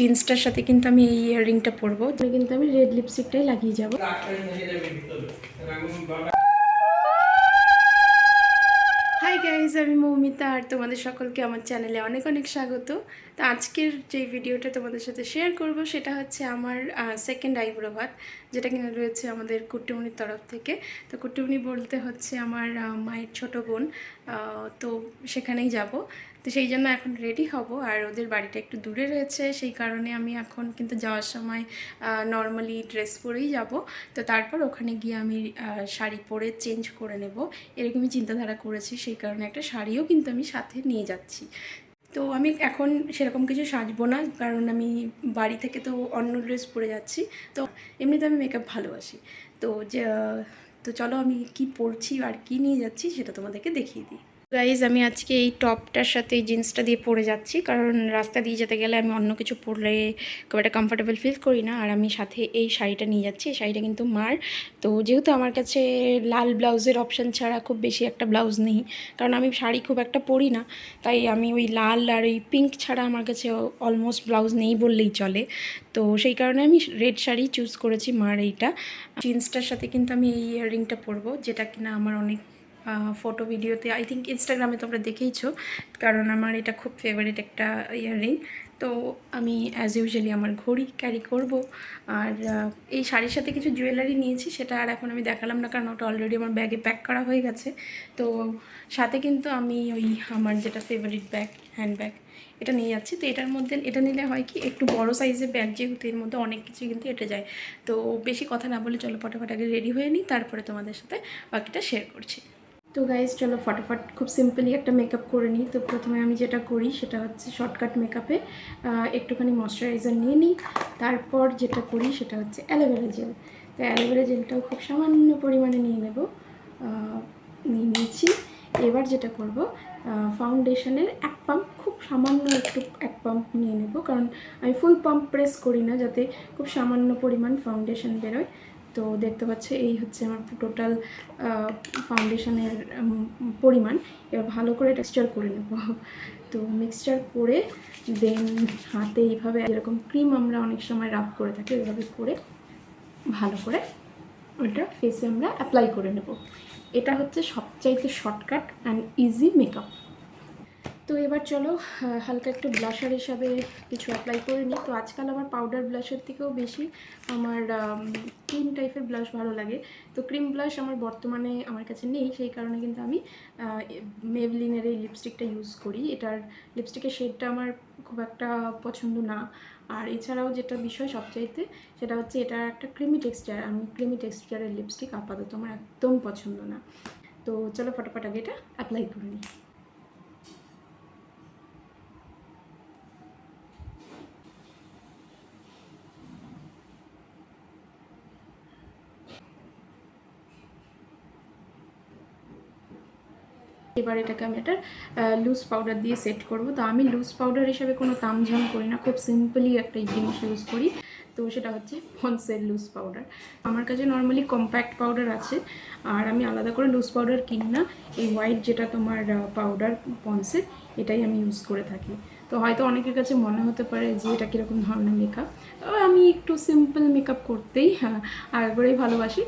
জিন্সটার সাথে কিন্তু আমি এই ইয়াররিংটা পরবো। কিন্তু আমি রেড লিপস্টিকটাই লাগিয়ে যাব। হাই গাইজ আমি মৌমিতা আর তোমাদের সকলকে আমার চ্যানেলে অনেক অনেক স্বাগত। তো আজকের যে ভিডিওটা তোমাদের সাথে শেয়ার করব, সেটা হচ্ছে আমার সেকেন্ড আইব্রো ভাত যেটা কিনা রয়েছে আমাদের কুট্টুমনির তরফ থেকে। তো কুট্টুমনি বলতে হচ্ছে আমার মায়ের ছোট বোন। তো সেখানেই যাব। তো সেই জন্য এখন রেডি হব। আর ওদের বাড়িটা একটু দূরে রয়েছে, সেই কারণে আমি এখন কিন্তু যাওয়ার সময় নর্মালি ড্রেস পরেই যাব। তো তারপর ওখানে গিয়ে আমি শাড়ি পরে চেঞ্জ করে নেব। এরকমই চিন্তাধারা করেছি, সেই কারণে একটা শাড়িও কিন্তু আমি সাথে নিয়ে যাচ্ছি। তো আমি এখন সেরকম কিছু সাজবো না, কারণ আমি বাড়ি থেকে তো অন্য ড্রেস পরে যাচ্ছি। তো এমনিতে আমি মেকআপ ভালোবাসি। তো যে, তো চলো আমি কি পরছি আর কি নিয়ে যাচ্ছি সেটা তোমাদেরকে দেখিয়ে দিই। গাইজ আমি আজকে এই টপটার সাথে এই জিন্সটা দিয়ে পরে যাচ্ছি। কারণ রাস্তা দিয়ে যেতে গেলে আমি অন্য কিছু পরলে খুব একটা কমফোর্টেবল ফিল করি না। আর আমি সাথে এই শাড়িটা নিয়ে যাচ্ছি। এই শাড়িটা কিন্তু মার। তো যেহেতু আমার কাছে লাল ব্লাউজের অপশান ছাড়া খুব বেশি একটা ব্লাউজ নেই, কারণ আমি শাড়ি খুব একটা পরি না। তাই আমি ওই লাল আর ওই পিঙ্ক ছাড়া আমার কাছে অলমোস্ট ব্লাউজ নেই বললেই চলে। তো সেই কারণে আমি রেড শাড়ি চুজ করেছি মার এইটা। জিন্সটার সাথে কিন্তু আমি এই ইয়াররিংটা পরবো, যেটা কিনা আমার অনেক ফটো ভিডিওতে আই থিঙ্ক ইনস্টাগ্রামে তোমরা দেখেইছো, কারণ আমার এটা খুব ফেভারিট একটা ইয়াররিং তো আমি অ্যাজ ইউজুয়ালি আমার ঘড়ি ক্যারি করব। আর এই শাড়ির সাথে কিছু জুয়েলারি নিয়েছি, সেটা আর এখন আমি দেখালাম না, কারণ ওটা অলরেডি আমার ব্যাগে প্যাক করা হয়ে গেছে। তো সাথে কিন্তু আমি ওই আমার যেটা ফেভারিট ব্যাগ হ্যান্ড ব্যাগ এটা নিয়ে যাচ্ছি। তো এটার মধ্যে, এটা নিলে হয় কি, একটু বড় সাইজের ব্যাগ যেহেতু, এর মধ্যে অনেক কিছু কিন্তু এটে যায়। তো বেশি কথা না বলে চলো ফটাফট আগে রেডি হয়ে নিই, তারপরে তোমাদের সাথে বাকিটা শেয়ার করছি। তো গাইজ চলো ফটাফট খুব সিম্পলি একটা মেকআপ করে নিই। তো প্রথমে আমি যেটা করি, সেটা হচ্ছে শর্টকাট মেকআপে একটুখানি ময়শ্চারাইজার নিয়ে নিই। তারপর যেটা করি, সেটা হচ্ছে অ্যালোভেরা জেল তো অ্যালোভেরা জেলটাও খুব সামান্য পরিমাণে নিয়ে নেব। নিয়ে নিয়েছি। এবার যেটা করব ফাউন্ডেশনের এক পাম্প খুব সামান্য একটু এক পাম্প নিয়ে নেব। কারণ আমি ফুল পাম্প প্রেস করি না, যাতে খুব সামান্য পরিমাণ ফাউন্ডেশন বেরোয়। তো দেখতে পাচ্ছে, এই হচ্ছে আমার টোটাল ফাউন্ডেশনের পরিমাণ। এবার ভালো করে টেক্সচার করে নেব। তো মিক্সচার করে দেন হাতে এইভাবে এরকম ক্রিম আমরা অনেক সময় রাব করে থাকি এভাবে করে ভালো করে ওটা ফেসে আমরা অ্যাপ্লাই করে নেব। এটা হচ্ছে সবচাইতে শর্টকাট অ্যান্ড ইজি মেকআপ তো এবার চলো হালকা একটু ব্লাশার হিসাবে কিছু অ্যাপ্লাই করে নিই। তো আজকাল আমার পাউডার ব্লাশের থেকেও বেশি আমার ক্রিম টাইপের ব্লাশ ভালো লাগে। তো ক্রিম ব্লাশ আমার বর্তমানে আমার কাছে নেই, সেই কারণে কিন্তু আমি মেভলিনের এই লিপস্টিকটা ইউজ করি। এটার লিপস্টিকের শেডটা আমার খুব একটা পছন্দ না। আর এছাড়াও যেটা বিষয় সবচাইতে, সেটা হচ্ছে এটা একটা ক্রিমি টেক্সচার আমি ক্রিমি টেক্সচারের লিপস্টিক আপাতত আমার একদম পছন্দ না। তো চলো ফটাফট আগে এটা অ্যাপ্লাই করে নিই। এবার এটাকে আমি একটা লুজ পাউডার দিয়ে সেট করব। তো আমি লুজ পাউডার হিসাবে কোনো তামঝাম করি না, খুব সিম্পলি একটা জিনিস ইউজ করি। তো সেটা হচ্ছে পন্সের লুজ পাউডার আমার কাছে নর্মালি কম্প্যাক্ট পাউডার আছে, আর আমি আলাদা করে লুজ পাউডার কিনি না। এই হোয়াইট যেটা তোমার পাউডার পন্সের এটাই আমি ইউজ করে থাকি। তো হয়তো অনেকের কাছে মনে হতে পারে যে এটা কীরকম ধরনের মেকআপ আমি একটু সিম্পল মেকআপ করতেই হ্যাঁ আগে করেই ভালোবাসি।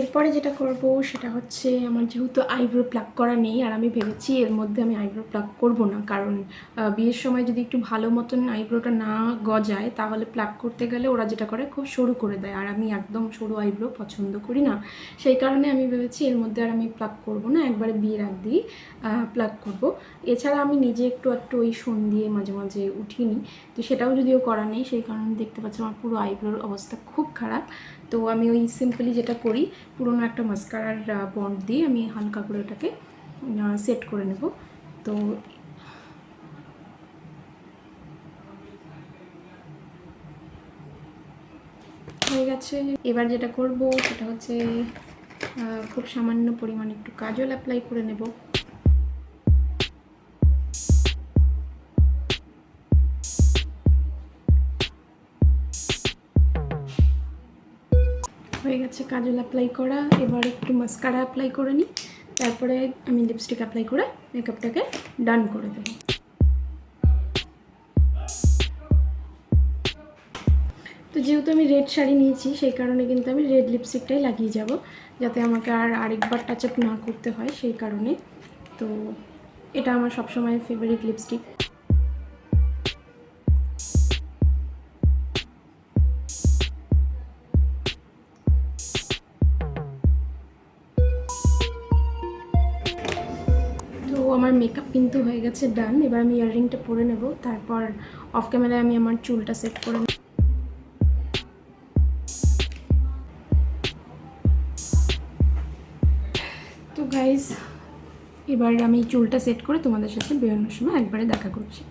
এরপরে যেটা করব সেটা হচ্ছে আমার যেহেতু আইব্রো প্লাক করা নেই, আর আমি ভেবেছি এর মধ্যে আমি আইব্রো প্লাক করব না। কারণ বিয়ের সময় যদি একটু ভালো মতন আইব্রোটা না গজায়, তাহলে প্লাক করতে গেলে ওরা যেটা করে খুব সরু করে দেয়, আর আমি একদম সরু আইব্রো পছন্দ করি না। সেই কারণে আমি ভেবেছি এর মধ্যে আর আমি প্লাক করব না, একবারে বিয়ের আগ দিয়েই প্লাক করব। এছাড়া আমি নিজে একটু একটু ওই শোন দিয়ে মাঝে মাঝে উঠিনি, তো সেটাও যদিও করা নেই, সেই কারণে দেখতে পাচ্ছি আমার পুরো আইব্রোর অবস্থা খুব খারাপ। তো আমি ওই সিম্পলি যেটা করি, পুরোনো একটা মাস্কারার বন্ড দিয়ে আমি হালকা করে ওটাকে সেট করে নেব। তো হয়ে গেছে। এবার যেটা করব সেটা হচ্ছে খুব সামান্য পরিমাণে একটু কাজল অ্যাপ্লাই করে নেব। হয়ে গেছে কাজল অ্যাপ্লাই করা। এবার একটু মাস্কারা অ্যাপ্লাই করে নিই। তারপরে আমি লিপস্টিক অ্যাপ্লাই করে মেকআপটাকে ডান করে দেবো। তো যেহেতু আমি রেড শাড়ি নিয়েছি, সেই কারণে কিন্তু আমি রেড লিপস্টিকটাই লাগিয়ে যাব। যাতে আমাকে আর আরেকবার টাচ আপ না করতে হয়, সেই কারণে। তো এটা আমার সবসময় ফেভারিট লিপস্টিক আমার মেকআপ কিন্তু হয়ে গেছে ডান এবার আমি ইয়াররিংটা পরে নেব, তারপর অফ ক্যামেরায় আমি আমার চুলটা সেট করে নেব। তো গাইজ এবার আমি চুলটা সেট করে তোমাদের সাথে বেরোনোর সময় একবারে দেখা করছি।